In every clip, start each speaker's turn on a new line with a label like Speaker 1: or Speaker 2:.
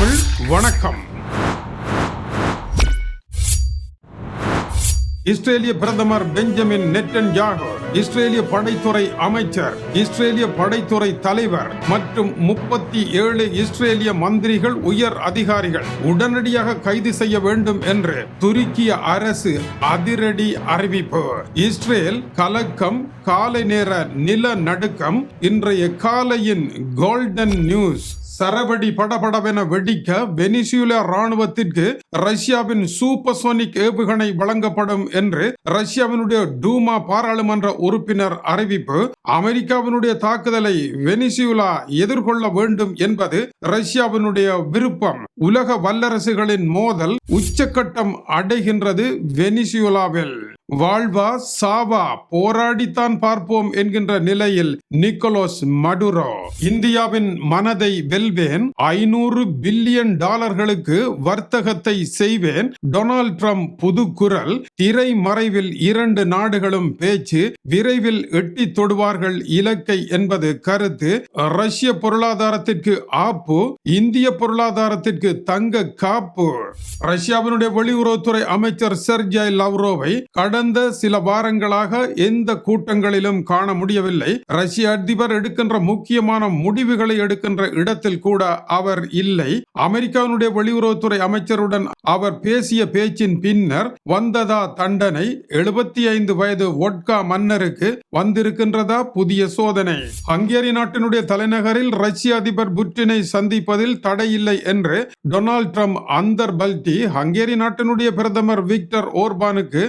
Speaker 1: தமிழ் வணக்கம். இஸ்ரேலிய பிரதமர் பெஞ்சமின் நெட்டன் ஜாகோ இஸ்ரேலிய படைத்துறை அமைச்சர் இஸ்ரேலிய படைத்துறை தலைவர் மற்றும் முப்பத்தி ஏழு இஸ்ரேலிய மந்திரிகள் உயர் அதிகாரிகள் உடனடியாக கைது செய்ய வேண்டும் என்று துருக்கிய அரசு அதிரடி அறிவிப்பு. இஸ்ரேல் கலக்கம் காலை நேர நில நடுக்கம் இன்றைய காலையின் கோல்டன் நியூஸ் சரவடி படபடவென வெடிக்க வெனிசுலா ராணுவத்திற்கு ரஷ்யாவின் சூப்பர்சோனிக் ஏவுகணை வழங்கப்படும் என்று ரஷ்யாவினுடைய டூமா பாராளுமன்ற உறுப்பினர் அறிவிப்பு அமெரிக்காவினுடைய தாக்குதலை வெனிசுலா எதிர்கொள்ள வேண்டும் என்பது ரஷ்யாவினுடைய விருப்பம். உலக வல்லரசுகளின் மோதல் உச்சக்கட்டம் அடைகின்றது வெனிசுலாவில். வாழ்வா சாவா போராடித்தான் பார்ப்போம் என்கின்ற நிலையில் நிக்கோலோஸ் மடுரோ இந்தியாவின் மனதை வெல்வேன் ஐநூறு பில்லியன் டாலர்களுக்கு வர்த்தகத்தை செய்வேன் டொனால்ட் ட்ரம்ப் புது குரல் திரை மறைவில் இரண்டு நாடுகளும் பேச்சு விரைவில் எட்டி தொடுவார்கள் இலக்கை என்பது கருத்து ரஷ்ய பொருளாதாரத்திற்கு ஆப்பு இந்திய பொருளாதாரத்திற்கு தங்க காப்பு. ரஷ்யாவினுடைய வெளியுறவுத்துறை அமைச்சர் செர்ஜாய் லவ்ரோவை கடந்த சில வாரங்களாக எந்த கூட்டங்களிலும் காண முடியவில்லை. ரஷ்ய அதிபர் எடுக்கின்ற முக்கியமான முடிவுகளை எடுக்கின்ற இடத்தில் கூட அவர் இல்லை. அமெரிக்காவினுடைய வெளியுறவுத்துறை அமைச்சருடன் அவர் பேசிய பேச்சின் பின்னர் வந்ததா தண்டனை எழுபத்தி ஐந்து வயது ஒட்கா மன்னருக்கு வந்திருக்கின்றதா புதிய சோதனை. ஹங்கேரி நாட்டினுடைய தலைநகரில் ரஷ்ய அதிபர் புட்டினை சந்திப்பதில் தடையில்லை என்று டொனால்ட் ட்ரம்ப் அந்தர் பல்டி ஹங்கேரி நாட்டினுடைய பிரதமர் விக்டர் ஓர்பானுக்கு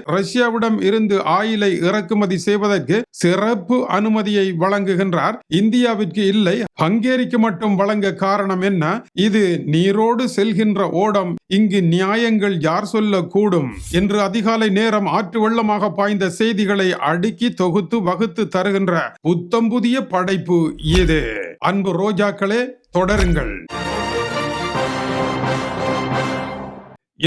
Speaker 1: ரஷ்யாவிடம் இருந்து ஆயிலை இறக்குமதி செய்வதற்கு சிறப்பு அனுமதியை வழங்குகின்றார். இந்தியாவிற்கு இல்லை ஹங்கேரிக்கு மட்டும் வழங்க காரணம் என்ன? இது நீரோடு செல்கின்ற ஓடம் இங்கு நியாயங்கள் யார் சொல்லக்கூடும்? என்று அதிகாலை நேரம் ஆற்று வெள்ளமாக பாய்ந்த செய்திகளை அடுக்கி தொகுத்து வகுத்து தருகின்ற புத்தம் புதிய படைப்பு இது. அன்பு ரோஜாக்களே தொடருங்கள்.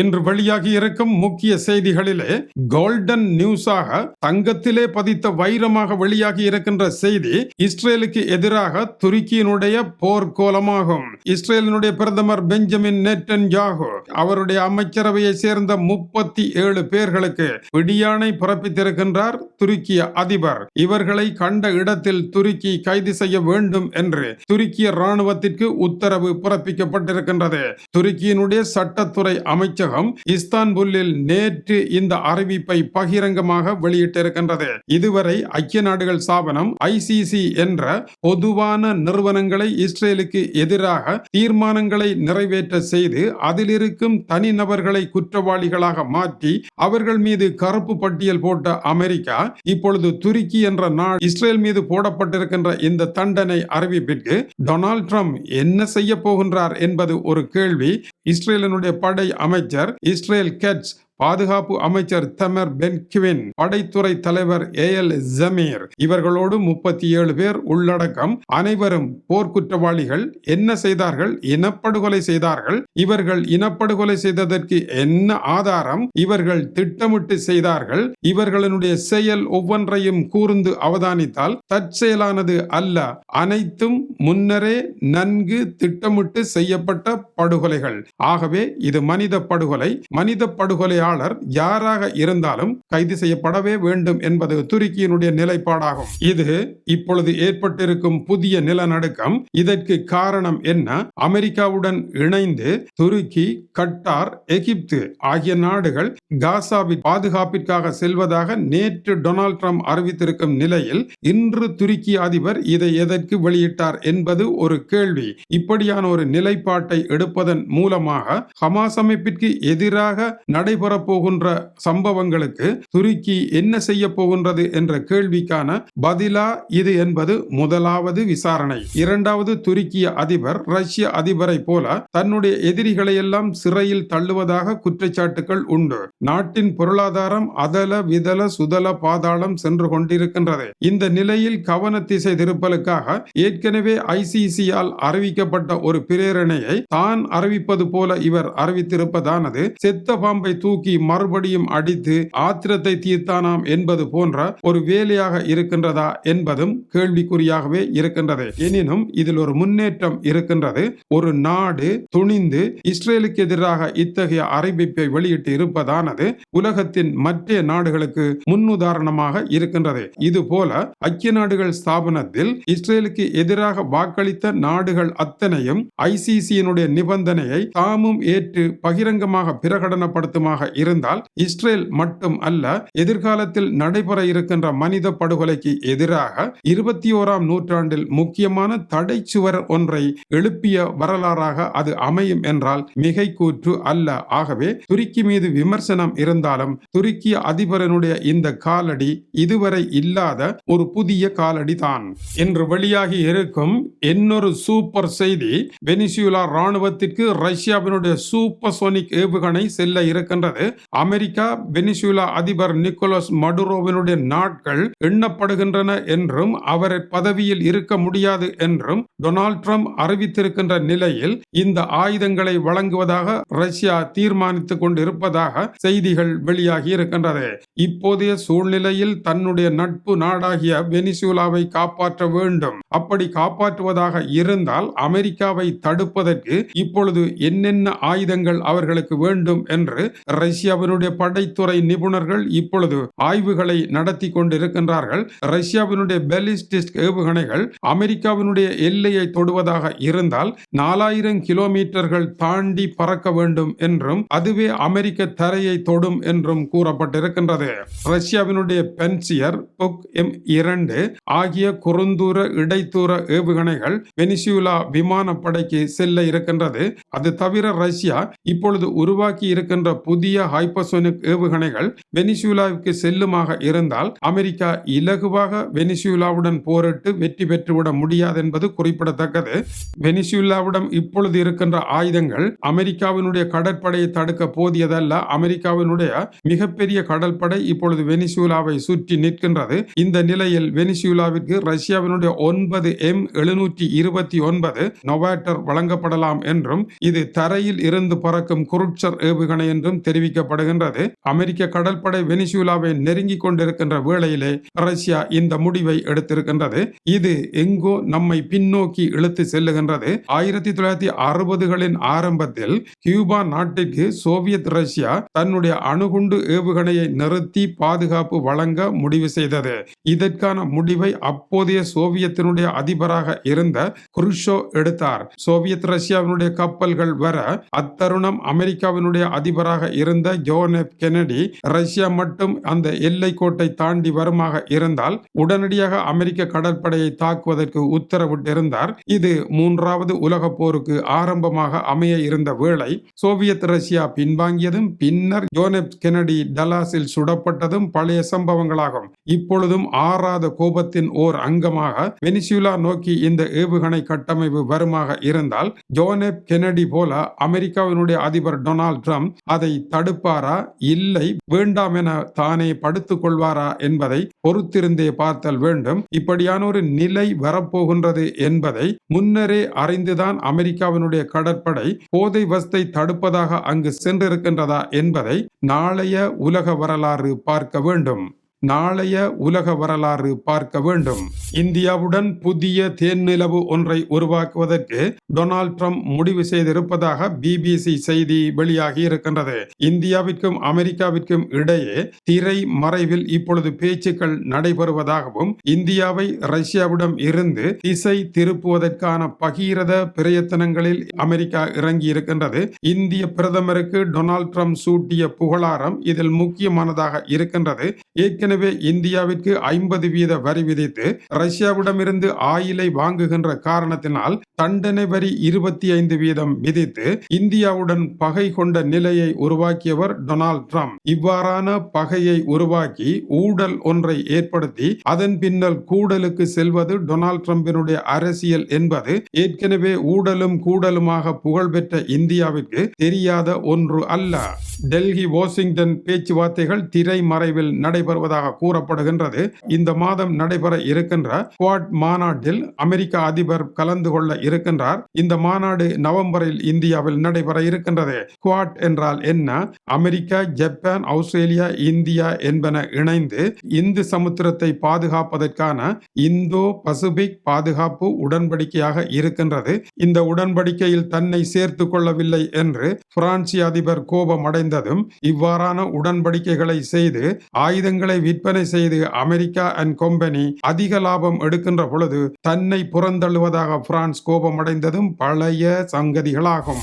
Speaker 1: இன்று வெளியாகி இருக்கும் முக்கிய செய்திகளிலே கோல்டன் நியூஸாக தங்கத்திலே பதித்த வைரமாக வெளியாகி இருக்கின்ற செய்தி இஸ்ரேலுக்கு எதிராக துருக்கியினுடைய போர்க்கோலமாகும். இஸ்ரேலினுடைய பிரதமர் பெஞ்சமின் நெட்டன் யாகு அவருடைய அமைச்சரவையை சேர்ந்த முப்பத்தி ஏழு பேர்களுக்கு விடியானை பிறப்பித்திருக்கின்றார் துருக்கிய அதிபர். இவர்களை கண்ட இடத்தில் துருக்கி கைது செய்ய வேண்டும் என்று துருக்கிய ராணுவத்திற்கு உத்தரவு பிறப்பிக்கப்பட்டிருக்கின்றது. துருக்கியினுடைய சட்டத்துறை அமைச்சர் அமைச்சகம் இஸ்தான்புல்லில் நேற்று இந்த அறிவிப்பை பகிரங்கமாக வெளியிட்டிருக்கின்றது. இதுவரை ஐக்கிய நாடுகள் ஸ்தாபனம் ஐசிசி என்ற பொதுவான நிறுவனங்களை இஸ்ரேலுக்கு எதிராக தீர்மானங்களை நிறைவேற்ற செய்து அதில் இருக்கும் தனிநபர்களை குற்றவாளிகளாக மாற்றி அவர்கள் மீது கருப்பு பட்டியல் போட்ட அமெரிக்கா இப்பொழுது துருக்கி என்ற நாடு இஸ்ரேல் மீது போடப்பட்டிருக்கின்ற இந்த தண்டனை அறிவிப்பிற்கு டொனால்ட் ட்ரம்ப் என்ன செய்ய போகின்றார் என்பது ஒரு கேள்வி. இஸ்ரேலினுடைய படை அமைச்சர் இஸ்ரேல் கெட்ஸ் பாதுகாப்பு அமைச்சர் தமர் பென்கிவின் படைத்துறை தலைவர் ஏ எல் ஜமீர் இவர்களோடு முப்பத்தி ஏழு பேர் உள்ளடக்கம் அனைவரும் போர்க்குற்றவாளிகள் என்ன செய்தார்கள் இனப்படுகொலை செய்தார்கள் இவர்கள் இனப்படுகொலை செய்ததற்கு என்ன ஆதாரம் இவர்கள் திட்டமிட்டு செய்தார்கள் இவர்களுடைய செயல் ஒவ்வொன்றையும் கூர்ந்து அவதானித்தால் தற்செயலானது அல்ல அனைத்தும் முன்னரே நன்கு திட்டமிட்டு செய்யப்பட்ட படுகொலைகள். ஆகவே இது மனித படுகொலை மனித படுகொலை ஆட்சியாளர் யாராக இருந்தாலும் கைது செய்யப்படவே வேண்டும் என்பது துருக்கியினுடைய நிலைப்பாடாகும். இது இப்பொழுது ஏற்பட்டிருக்கும் புதிய நிலநடுக்கம். இதற்கு காரணம் என்ன? அமெரிக்காவுடன் இணைந்து துருக்கி கட்டார் எகிப்து ஆகிய நாடுகள் காசாவின் பாதுகாப்பிற்காக செல்வதாக நேற்று டொனால்ட் ட்ரம்ப் அறிவித்திருக்கும் நிலையில் இன்று துருக்கி அதிபர் இதை எதற்கு வெளியிட்டார் என்பது ஒரு கேள்வி. இப்படியான ஒரு நிலைப்பாட்டை எடுப்பதன் மூலமாக ஹமாஸ் அமைப்பிற்கு எதிராக நடைபெற வரப்போகின்ற சம்பவங்களுக்கு துருக்கி என்ன செய்ய போகின்றது என்ற கேள்விக்கான பதிலா இது என்பது முதலாவது விசாரணை. இரண்டாவது துருக்கிய அதிபர் ரஷ்ய அதிபரை போல தன்னுடைய எதிரிகளை எல்லாம் சிறையில் தள்ளுவதாக குற்றச்சாட்டுகள் உண்டு. நாட்டின் பொருளாதாரம் அதல விதல சுதல பாதாளம் சென்று கொண்டிருக்கின்றது. இந்த நிலையில் கவன திசை திருப்பலுக்காக ஏற்கனவே ஐசிசியால் அறிவிக்கப்பட்ட ஒரு பிரேரணையை தான் அறிவிப்பது போல இவர் அறிவித்திருப்பதானது செத்த பாம்பை தூக்கி தூக்கி மறுபடியும் அடித்து ஆத்திரத்தை தீர்த்தானாம் என்பது போன்ற ஒரு வேலையாக இருக்கின்றதா என்பதும் கேள்விக்குறியாகவே இருக்கின்றது. எனினும் இதில் ஒரு முன்னேற்றம் இருக்கின்றது. ஒரு நாடு துணிந்து இஸ்ரேலுக்கு எதிராக இத்தகைய அறிவிப்பை வெளியிட்டு இருப்பதானது உலகத்தின் மற்ற நாடுகளுக்கு முன்னுதாரணமாக இருக்கின்றது. இது போல ஐக்கிய நாடுகள் ஸ்தாபனத்தில் இஸ்ரேலுக்கு எதிராக வாக்களித்த நாடுகள் அத்தனையும் ஐசிசியினுடைய நிபந்தனையை தாமும் ஏற்று பகிரங்கமாக பிரகடனப்படுத்துமாக இருந்தால் இஸ்ரேல் மட்டும் அல்ல எதிர்காலத்தில் நடைபெற இருக்கின்ற மனித படுகொலைக்கு எதிராக இருபத்தி ஓராம் நூற்றாண்டில் முக்கியமான தடை சுவர் ஒன்றை எழுப்பிய வரலாறாக அது அமையும் என்றால் மிகை கூற்று அல்ல. ஆகவே துருக்கி மீது விமர்சனம் இருந்தாலும் துருக்கிய அதிபரனுடைய இந்த காலடி இதுவரை இல்லாத ஒரு புதிய காலடி தான் என்று வெளியாகி இருக்கும் இன்னொரு சூப்பர் செய்தி வெனிசுலா ராணுவத்திற்கு ரஷ்யாவினுடைய சூப்பர்சோனிக் ஏவுகணை செல்ல இருக்கின்றது. அமெரிக்கா வெனிசுலா அதிபர் நிக்கோலஸ் மடுரோவினுடைய நாட்கள் எண்ணப்படுகின்றன என்றும் அவர் பதவியில் இருக்க முடியாது என்றும் டொனால்ட் ட்ரம்ப் அறிவித்திருக்கின்ற நிலையில் இந்த ஆயுதங்களை வழங்குவதாக ரஷ்யா தீர்மானித்துக் கொண்டிருப்பதாக செய்திகள் வெளியாகி இருக்கின்றது. இப்போதைய சூழ்நிலையில் தன்னுடைய நட்பு நாடாகிய வெனிசுலாவை காப்பாற்ற வேண்டும். அப்படி காப்பாற்றுவதாக இருந்தால் அமெரிக்காவை தடுப்பதற்கு இப்பொழுது என்னென்ன ஆயுதங்கள் அவர்களுக்கு வேண்டும் என்று ரஷ்யாவினுடைய படைத்துறை நிபுணர்கள் இப்பொழுது ஆய்வுகளை நடத்தி கொண்டிருக்கின்றார்கள். ரஷ்யாவினுடைய பெலிஸ்டிக் ஏவுகணைகள் அமெரிக்காவினுடைய எல்லையை தொடுவதாக இருந்தால் நாலாயிரம் கிலோமீட்டர்கள் தாண்டி பறக்க வேண்டும் என்றும் அதுவே அமெரிக்க தரையை தொடும் என்றும் கூறப்பட்டிருக்கின்றது. ரஷ்யாவினுடைய பென்சியர் புக் எம் இரண்டு ஆகிய குறுந்தூர இடைத்தூர ஏவுகணைகள் வெனிசுலா விமானப்படைக்கு செல்ல இருக்கின்றது. அது தவிர ரஷ்யா இப்பொழுது உருவாக்கி இருக்கின்ற புதிய ஹைப்பர்சோனிக் ஏவுகணைகள் வெனிசூலாவுக்கு செல்லுமாக இருந்தால் அமெரிக்கா இலகுவாக வெனிசுலாவுடன் போரிட்டு வெற்றி பெற்றுவிட முடியாது என்பது குறிப்பிடத்தக்கது. வெனிசுலாவிடம் இப்பொழுது இருக்கின்ற ஆயுதங்கள் அமெரிக்காவினுடைய கடற்படையை தடுக்க போதியதல்ல. அமெரிக்காவினுடைய மிகப்பெரிய கடற்படை இப்பொழுது வெனிசுலாவை சுற்றி நிற்கின்றது. இந்த நிலையில் வெனிசூலாவிற்கு ரஷ்யாவினுடைய ஒன்பது எம் எழுநூற்றி இருபத்தி ஒன்பது நொவாட்டர் வழங்கப்படலாம் என்றும் இது தரையில் இருந்து பறக்கும் குருட்சர் ஏவுகணை என்றும் தெரிவிக்கப்படுகின்றது அமெரிக்க கடற்படை வெனிசூலாவை நெருங்கிக் கொண்டிருக்கின்ற வேளையிலே ரஷ்யா இந்த முடிவை எடுத்திருக்கின்றது. இது எங்கோ நம்மை பின்னோக்கி இழுத்து செல்லுகின்றது. ஆயிரத்தி தொள்ளாயிரத்தி அறுபதுகளின் ஆரம்பத்தில் கியூபா நாட்டிற்கு சோவியத் ரஷ்யா தன்னுடைய அணுகுண்டு ஏவுகணையை நிறுத்தி பாதுகாப்பு வழங்க முடிவு செய்தது. இதற்கான முடிவை அப்போதைய சோவியத்தினுடைய அதிபராக இருந்த குருஷோ எடுத்தார். சோவியத் ரஷ்யாவினுடைய கப்பல்கள் வர அத்தருணம் அமெரிக்காவினுடைய அதிபராக இருந்த ஜோனெப் கெனடி ரஷ்யா மட்டும் அந்த எல்லை கோட்டை தாண்டி வருமாக இருந்தால் உடனடியாக அமெரிக்க கடற்படையை தாக்குவதற்கு உத்தரவிட்டிருந்தார். இது மூன்றாவது உலக போருக்கு ஆரம்பமாக அமைய இருந்த வேளை சோவியத் ரஷ்யா பின்வாங்கியதும் பின்னர் ஜோனெப் கெனடி டலாஸில் சுடப்பட்டதும் பழைய சம்பவங்களாகும். இப்பொழுதும் ஆறாத கோபத்தின் ஓர் அங்கமாக வெனிசுலா நோக்கி இந்த ஏவுகணை கட்டமைப்பு வருமாக இருந்தால் ஜோனெப் கெனடி போல அமெரிக்காவினுடைய அதிபர் டொனால்ட் ட்ரம்ப் அதை தடுப்பாரா? இல்லை. வேண்டாம் என தானே படுத்துக் கொள்வாரா என்பதை பொறுத்திருந்தே பார்த்தல் வேண்டும். இப்படியான ஒரு நிலை வரப்போகின்றது என்பதை முன்னரே அறிந்துதான் அமெரிக்காவினுடைய கடற்படை போதை வஸ்தை தடுப்பதாக அங்கு சென்றிருக்கின்றதா என்பதை நாளைய உலக வரலாறு பார்க்க வேண்டும். நாளைய உலக வரலாறு பார்க்க வேண்டும். இந்தியாவுடன் புதிய தேன்நிலவு ஒன்றை உருவாக்குவதற்கு டொனால்ட் ட்ரம்ப் முடிவு செய்திருப்பதாக பிபிசி செய்தி வெளியாகி இருக்கின்றது. இந்தியாவிற்கும் அமெரிக்காவிற்கும் இடையே திரை மறைவில் இப்பொழுது பேச்சுக்கள் நடைபெறுவதாகவும் இந்தியாவை ரஷ்யாவிடம் இருந்து திசை திருப்புவதற்கான பகீரத பிரயத்தனங்களில் அமெரிக்கா இறங்கி இருக்கின்றது இந்திய பிரதமருக்கு டொனால்ட் ட்ரம்ப் சூட்டிய புகழாரம் இதில் முக்கியமானதாக இருக்கின்றது. ஏற்கனவே ஏற்கனவே இந்தியாவிற்கு ஐம்பது வீத வரி விதித்து ரஷ்யாவிடமிருந்து ஆயிலை வாங்குகின்ற காரணத்தினால் தண்டனை வரி இருபத்தி ஐந்து வீதம் விதித்து இந்தியாவுடன் பகை கொண்ட நிலையை உருவாக்கியவர் டொனால்ட் ட்ரம்ப். இவ்வாறான பகையை உருவாக்கி ஊழல் ஒன்றை ஏற்படுத்தி அதன் பின்னல் கூடலுக்கு செல்வது டொனால்ட் ட்ரம்பினுடைய அரசியல் என்பது ஏற்கனவே ஊழலும் கூடலுமாக புகழ்பெற்ற இந்தியாவிற்கு தெரியாத ஒன்று அல்ல. டெல்லி வாஷிங்டன் பேச்சுவார்த்தைகள் திரைமறைவில் நடைபெறுவதாக கூறப்படுகின்றது. இந்த மாதம் நடைபெற இருக்கின்ற குவாட் மாநாட்டில் அமெரிக்க அதிபர் கலந்து கொள்ள இருக்கின்றார். இந்த மாநாடு நவம்பரில் இந்தியாவில் நடைபெற இருக்கின்றது. குவாட் என்றால் என்ன? அமெரிக்கா ஜப்பான் ஆஸ்திரேலியா இந்தியா என்பன இணைந்து இந்து சமுத்திரத்தை பாதுகாப்பதற்கான இந்தோ பசிபிக் பாதுகாப்பு உடன்படிக்கையாக இருக்கின்றது. இந்த உடன்படிக்கையில் தன்னை சேர்த்துக் கொள்ளவில்லை என்று பிரான்சி அதிபர் கோபம் அடைந்ததும் இவ்வாறான உடன்படிக்கைகளை செய்து ஆயுதங்களை விற்பனை செய்து அமெரிக்கா அண்ட் கம்பெனி அதிக லாபம் எடுக்கின்ற பொழுது தன்னை புறந்தள்ளுவதாக பிரான்ஸ் கோபமடைந்ததும் பழைய சங்கதிகளாகும்.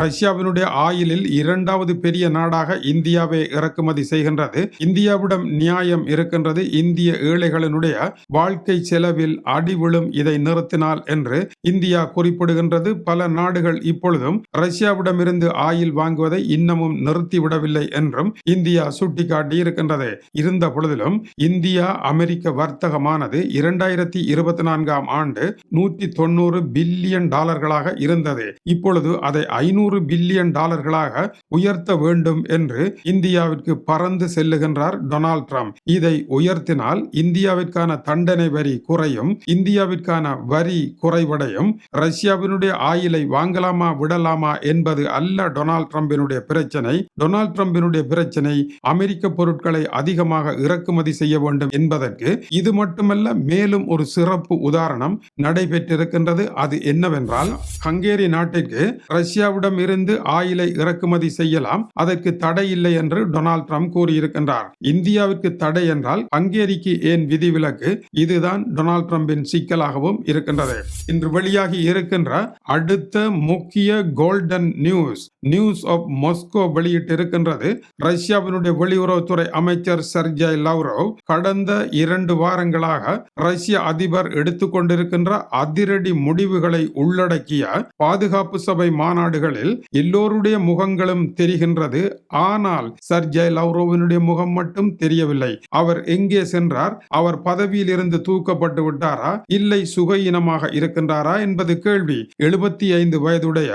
Speaker 1: ரஷ்யாவினுடைய ஆயிலில் இரண்டாவது பெரிய நாடாக இந்தியாவை இறக்குமதி செய்கின்றது. இந்தியாவிடம் நியாயம் இருக்கின்றது. இந்திய ஏழைகளினுடைய வாழ்க்கை செலவில் அடிவிழும் இதை நிறுத்தினால் என்று இந்தியா குறிப்பிடுகின்றது. பல நாடுகள் இப்பொழுதும் ரஷ்யாவிடமிருந்து ஆயில் வாங்குவதை இன்னமும் நிறுத்திவிடவில்லை என்றும் இந்தியா சுட்டிக்காட்டி இருக்கின்றது இருந்த பொழுதிலும் இந்தியா அமெரிக்க வர்த்தகமானது இரண்டாயிரத்தி இருபத்தி நான்காம் ஆண்டு நூற்றி தொண்ணூறு பில்லியன் டாலர்களாக இருந்தது. இப்பொழுது அதை ஐநூறு பில்லியன் டாலர்களாக உயர்த்த வேண்டும் என்று இந்தியாவிற்கு பறந்து செல்லுகின்றார் டொனால்ட் ட்ரம்ப். இதை உயர்த்தினால் இந்தியாவிற்கான தண்டனை வரி குறையும் இந்தியாவிற்கான வரி குறைவடையும். ரஷ்யாவினுடைய ஆயிலை வாங்கலாமா விடலாமா என்பது அல்ல டொனால்ட் ட்ரம்பினுடைய பிரச்சனை. டொனால்ட் ட்ரம்பினுடைய பிரச்சனை அமெரிக்க பொருட்களை அதிகமாக இறக்குமதி செய்ய வேண்டும் என்பதற்கு இது மட்டுமல்ல மேலும் ஒரு சிறப்பு உதாரணம் நடைபெற்றிருக்கின்றது. அது என்னவென்றால் ஹங்கேரி நாட்டிற்கு ரஷ்யாவிடம் இருந்து ஆயிலை இறக்குமதி செய்யலாம். அதற்கு தடை இல்லை என்று டொனால்ட் ட்ரம்ப் கூறியிருக்கின்றார். இந்தியாவிற்கு தடை என்றால் ஹங்கேரிக்கு ஏன் விதிவிலக்கு? இதுதான் டொனால்ட் ட்ரம்பின் சிக்கலாகவும் இருக்கின்றது. இன்று வெளியாகி இருக்கின்ற அடுத்த முக்கிய golden news news of Moscow வெளியிட்டிருக்கின்றது. ரஷ்யாவினுடைய வெளியுறவுத்துறை அமைச்சர் சர்ஜாய் லவ்ரோவ் கடந்த இரண்டு வாரங்களாக ரஷ்ய அதிபர் எடுத்துக்கொண்டிருக்கின்ற அதிரடி முடிவுகளை உள்ளடக்கிய பாதுகாப்பு சபை மாநாடுகளில் எல்லோருடைய முகங்களும் தெரிகின்றது. ஆனால் சர்ஜய் லவ்ரோவினுடைய முகம் மட்டும் தெரியவில்லை. அவர் எங்கே சென்றார்? அவர் பதவியில் இருந்து தூக்கப்பட்டு விட்டாரா? இல்லை சுகையினமாக இருக்கின்றாரா என்பது கேள்வி. எழுபத்தி ஐந்து வயதுடைய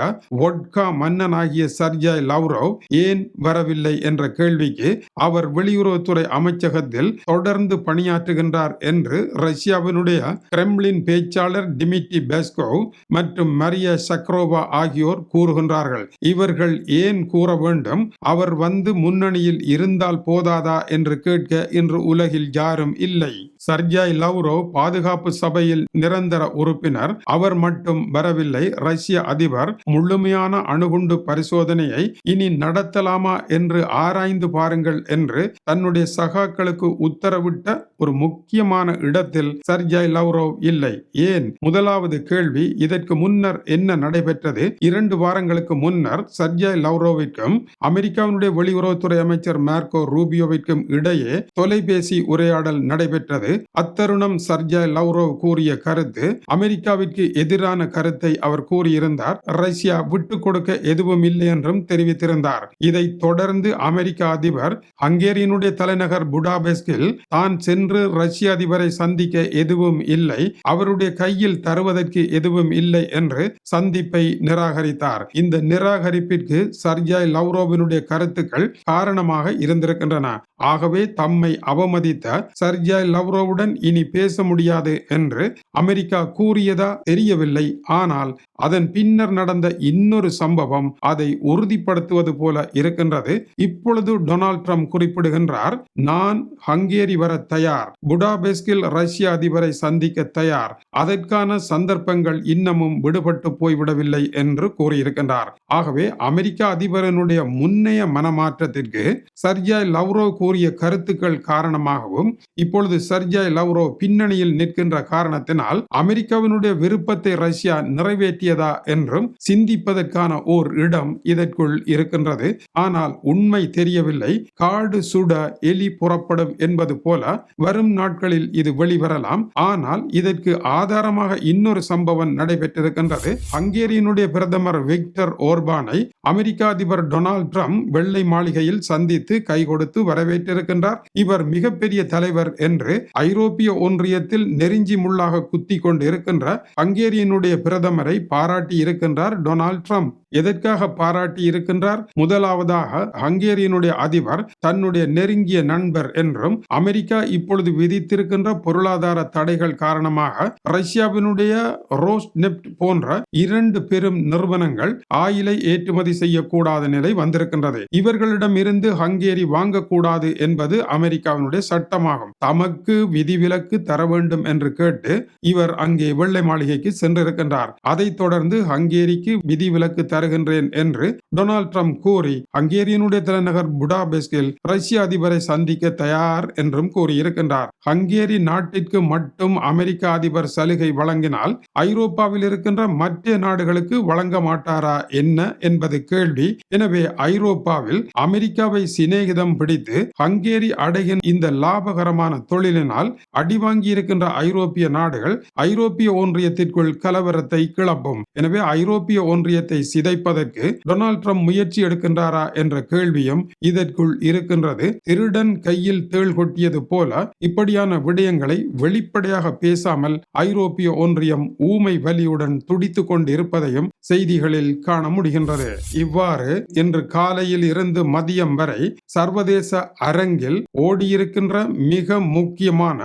Speaker 1: ஒட்கா மன்னனாகிய சர்ஜாய் லவ்ரோவ் ஏன் வரவில்லை என்ற கேள்விக்கு அவர் வெளியுறவுத்துறை அமைச்சக அலுவலகத்தில் தொடர்ந்து பணியாற்றுகின்றார் என்று ரஷ்யாவினுடைய கிரெம்லின் பேச்சாளர் டிமிட்டி பெஸ்கோவ் மற்றும் மரிய சக்ரோவா ஆகியோர் கூறுகின்றார்கள். இவர்கள் ஏன் கூற வேண்டும்? அவர் வந்து முன்னணியில் இருந்தால் போதாதா? என்று கேட்க இன்று உலகில் யாரும் இல்லை. சர்ஜாய் லவ்ரோவ் பாதுகாப்பு சபையில் நிரந்தர உறுப்பினர். அவர் மட்டும் வரவில்லை. ரஷ்ய அதிபர் முழுமையான அணுகுண்டு பரிசோதனையை இனி நடத்தலாமா என்று ஆராய்ந்து பாருங்கள் என்று தன்னுடைய சகாக்களுக்கு உத்தரவிட்ட ஒரு முக்கியமான இடத்தில் சர்ஜாய் லவ்ரோவ் இல்லை. ஏன்? முதலாவது கேள்வி இதற்கு முன்னர் என்ன நடைபெற்றது? இரண்டு வாரங்களுக்கு முன்னர் சர்ஜாய் லவ்ரோவிற்கும் அமெரிக்காவினுடைய வெளியுறவுத்துறை அமைச்சர் மார்க்கோ ரூபியோவிற்கும் இடையே தொலைபேசி உரையாடல் நடைபெற்றது. அத்தருணம் சர்ஜா லவ்ரோவ் கூறிய கருத்து அமெரிக்காவிற்கு எதிரான கருத்தை அவர் கூறியிருந்தார். ரஷ்யா விட்டு கொடுக்க எதுவும் இல்லை என்றும் தெரிவித்திருந்தார். இதை தொடர்ந்து அமெரிக்க அதிபர் ஹங்கேரியனுடைய தலைநகர் புடாபெஸ்கில் தான் சென்று ரஷ்ய அதிபரை சந்திக்க எதுவும் இல்லை அவருடைய கையில் தருவதற்கு எதுவும் இல்லை என்று சந்திப்பை நிராகரித்தார். இந்த நிராகரிப்பிற்கு சர்ஜாய் லவ்ரோவினுடைய கருத்துக்கள் காரணமாக இருந்திருக்கின்றன. ஆகவே தம்மை அவமதித்த சர்ஜாய் லவ்ரோவ் லவ்ரோவுடன் இனி பேச முடியாது என்று அமெரிக்கா கூறியதா தெரியவில்லை. ஆனால் அதன் பின்னர் நடந்த இன்னொரு சம்பவம் அதை உறுதிப்படுத்துவது போல இருக்கின்றது. இப்பொழுது டொனால்ட் ட்ரம்ப் குறிப்பிடுகின்றார் நான் ஹங்கேரி வர தயார். புடாபெஸ்கில் ரஷ்ய அதிபரை சந்திக்க தயார். அதற்கான சந்தர்ப்பங்கள் இன்னமும் விடுபட்டு போய்விடவில்லை என்று கூறியிருக்கின்றார். ஆகவே அமெரிக்க அதிபரனுடைய முன்னைய மனமாற்றத்திற்கு சர்ஜாய் லவ்ரோ கூறிய கருத்துக்கள் காரணமாகவும் இப்பொழுது சர்ஜ் சர்ஜாய் லவ்ரோ பின்னணியில் நிற்கின்ற காரணத்தினால் அமெரிக்காவினுடைய விருப்பத்தை ரஷ்யா நிறைவேற்றியதா என்றும் சிந்திப்பதற்கான ஓர் இடம் இதற்குள் இருக்கின்றது. ஆனால் உண்மை தெரியவில்லை. காடு சுட எலி புறப்படும் என்பது போல வரும் நாட்களில் இது வெளிவரலாம். ஆனால் இதற்கு ஆதாரமாக இன்னொரு சம்பவம் நடைபெற்றிருக்கின்றது. ஹங்கேரியனுடைய பிரதமர் விக்டர் ஓர்பானை அமெரிக்க அதிபர் டொனால்ட் ட்ரம்ப் வெள்ளை மாளிகையில் சந்தித்து கை கொடுத்து வரவேற்றிருக்கின்றார். இவர் மிகப்பெரிய தலைவர் என்று ஐரோப்பிய ஒன்றியத்தில் நெருஞ்சி முள்ளாக குத்தி கொண்டு இருக்கின்ற ஹங்கேரியனுடைய பிரதமரை பாராட்டி இருக்கின்றார் டொனால்ட் ட்ரம்ப். எதற்காக பாராட்டி இருக்கின்றார்? முதலாவதாக ஹங்கேரியனுடைய அதிபர் தன்னுடைய நெருங்கிய நண்பர் என்றும் அமெரிக்கா இப்பொழுது விதித்திருக்கின்ற பொருளாதார தடைகள் காரணமாக ரஷ்யாவினுடைய ரோஸ் நெப்ட் போன்ற இரண்டு பெரும் நிறுவனங்கள் ஆயிலை ஏற்றுமதி செய்யக்கூடாத நிலை வந்திருக்கின்றது. இவர்களிடம் இருந்து ஹங்கேரி வாங்கக்கூடாது என்பது அமெரிக்காவினுடைய சட்டமாகும். தமக்கு விதிவிலக்கு தர வேண்டும் என்று கேட்டு இவர் அங்கே வெள்ளை மாளிகைக்கு சென்றிருக்கின்றார். அதைத் தொடர்ந்து ஹங்கேரிக்கு விதிவிலக்கு தர தருகின்றேன் என்று டொனால்ட் ட்ரம்ப் கூறி ஹங்கேரியனுடைய தலைநகர் புடாபெஸ்டில் ரஷ்ய அதிபரை சந்திக்க தயார் என்றும் கூறியிருக்கின்றார். ஹங்கேரி நாட்டிற்கு மட்டும் அமெரிக்க அதிபர் சலுகை வழங்கினால் ஐரோப்பாவில் இருக்கின்ற மற்ற நாடுகளுக்கு வழங்க மாட்டாரா என்ன என்பது கேள்வி. எனவே ஐரோப்பாவில் அமெரிக்காவை சிநேகிதம் பிடித்து ஹங்கேரி அடைகின் இந்த லாபகரமான தொழிலினால் அடிவாங்கி இருக்கின்ற ஐரோப்பிய நாடுகள் ஐரோப்பிய ஒன்றியத்திற்குள் கலவரத்தை கிளப்பும். எனவே ஐரோப்பிய ஒன்றியத்தை சித சிதைப்பதற்கு டொனால்ட் ட்ரம்ப் முயற்சி எடுக்கின்றாரா என்ற கேள்வியும் இதற்குள் இருக்கின்றது. திருடன் கையில் தேள் கொட்டியது போல இப்படியான விடயங்களை வெளிப்படையாக பேசாமல் ஐரோப்பிய ஒன்றியம் ஊமை வலியுடன் துடித்துக் கொண்டு இருப்பதையும் செய்திகளில் காண முடிகின்றது. இவ்வாறு இன்று காலையில் இருந்து மதியம் வரை சர்வதேச அரங்கில் ஓடியிருக்கின்ற மிக முக்கியமான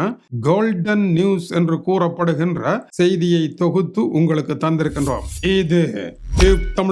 Speaker 1: கோல்டன் நியூஸ் என்று கூறப்படுகின்ற செய்தியை தொகுத்து உங்களுக்கு தந்திருக்கின்றோம். இது தமிழ்